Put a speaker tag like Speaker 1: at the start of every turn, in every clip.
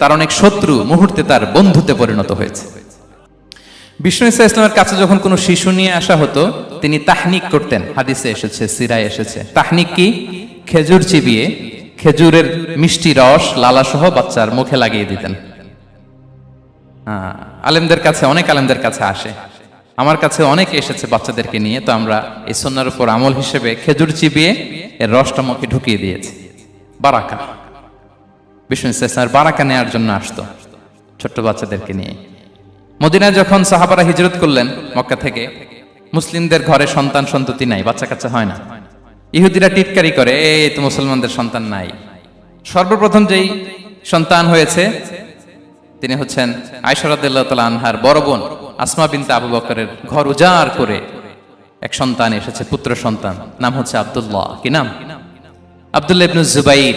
Speaker 1: তার অনেক শত্রু মুহূর্তে তার বন্ধুতে পরিণত হয়েছে। বিষ্ণু ইসা ইসলামের কাছে যখন কোনো শিশু নিয়ে আসা হতো, তিনি তাহনিক করতেন। হাদিসে এসেছে, সিরায় এসেছে। তাহনিক কি? খেজুর চিবিয়ে খেজুরের মিষ্টি রস লালা সহ বাচ্চার মুখে লাগিয়ে দিতেন। আলেমদের কাছে, অনেক আলেমদের কাছে আসে। আমার কাছে অনেক এসেছে বাচ্চাদেরকে নিয়ে, তো আমরা এই সন্ন্যার উপর আমল হিসেবে খেজুর চিবিয়ে এর রসটা মুখে ঢুকিয়ে দিয়েছি। বারাকা বিষ্ণু ইসলামের বারাকা নেওয়ার জন্য আসতো, ছোট্ট বাচ্চাদেরকে নিয়ে। মদিনায় যখন সাহাবারা হিজরত করলেন, মক্কা থেকে, মুসলিমদের ঘরে সন্তান সন্ততি নাই বাচ্চা কাচ্চা হয় না। ইহুদিরা টিটকারি করে, এই তো মুসলমানদের সন্তান নাই। সর্বপ্রথম যেই সন্তান হয়েছে, তিনি হচ্ছেন আয়সরাদ্দাল্লাহ আনহার বড় বোন, আসমা বিনতে আবু বকরের ঘর উজাড় করে এক সন্তান এসেছে, পুত্র সন্তান, নাম হচ্ছে আব্দুল্লাহ। কি নাম? আব্দুল্লাহ ইবনু জুবাইর।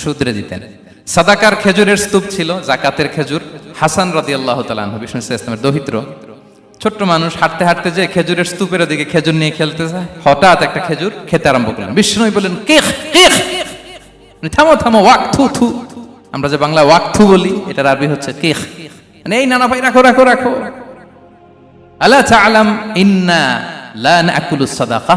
Speaker 1: শুধরে দিতেন। সাদাকার খেজুরের স্তূপ ছিল, জাকাতের খেজুর। হাসান রাদি আল্লাহ তালাহ বিষ্ণু ইসলামের দহিত্র। ছোট্ট মানুষ হাঁটতে হাঁটতে যে খেজুরের স্তূপের দিকে খেজুর নিয়ে খেলতে যায়, হঠাৎ একটা খেজুর খেতে আরম্ভ করলেন। বিষ্ণু বললেন কেখ থামো থামো ওয়াক থু। থু আমরা যে বাংলা ওয়াক থু বলি, এটার আরবি হচ্ছে কেখ মানে এই নানা ভাই, রাখো রাখো রাখো। আলা তাআলাম ইন্না লা নাকুলু সাদাকা?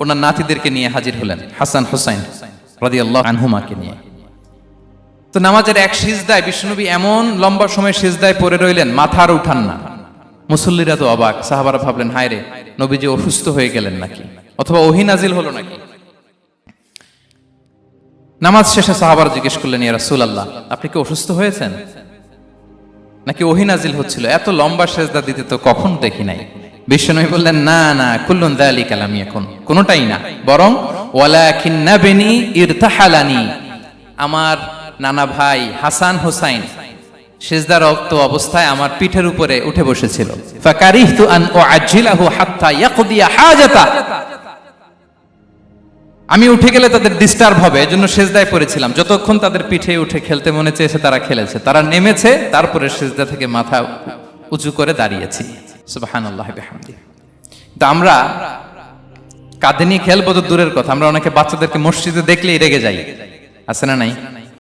Speaker 1: ওনার নাতিদেরকে নিয়ে হাজির হলেন, হাসান হুসাইন রাদিয়াল্লাহু আনহুমাকে নিয়ে। তো নামাজের এক সিজদায় বিষ্ণুনবী এমন লম্বা সময় সিজদায় পড়ে রইলেন মাথা আর উঠান না। মুসল্লিরা তো অবাক, সাহাবারা ভাবলেন, হায় রে, নবীজি অসুস্থ হয়ে গেলেন নাকি? অথবা ওহি নাজিল হলো নাকি? নামাজ শেষে সাহাবার জিজ্ঞেস করলেন, ইয়া রাসূলুল্লাহ, আপনি কি অসুস্থ হয়েছেন? নাকি ওহি নাজিল হচ্ছিল? এত লম্বা সেজদা দিতে তো কখন দেখি নাই? বিশ্বনবী বললেন, না না, কুল্লুন দালি কালামি এখন কোনোটাই না। বরং ওয়ালাকিন নাবিনি ইরতাহালানি। আমার নানা ভাই হাসান হোসাইন সেজদার রক্ত অবস্থায় আমার পিঠের উপরে উঠে বসেছিল। ফাকারিহতু আন উআজ্জিলাহু হাত্তা ইয়াকদিয়া হাজাতা। আমি উঠে গেলে তাদের ডিস্টার্ব হবে, এজন্য সেজদায় পড়েছিলাম। যতক্ষণ তাদের পিঠে উঠে খেলতে মনে চেয়েছে, তারা খেলেছে। তারা নেমেছে, তারপরে সেজদা থেকে মাথা উঁচু করে দাঁড়িয়েছি। সুবাহান আমরা কাঁধে নিয়ে খেলব তো দূরের কথা, আমরা অনেকে বাচ্চাদেরকে মসজিদে দেখলেই রেগে যাই। আছে না নাই?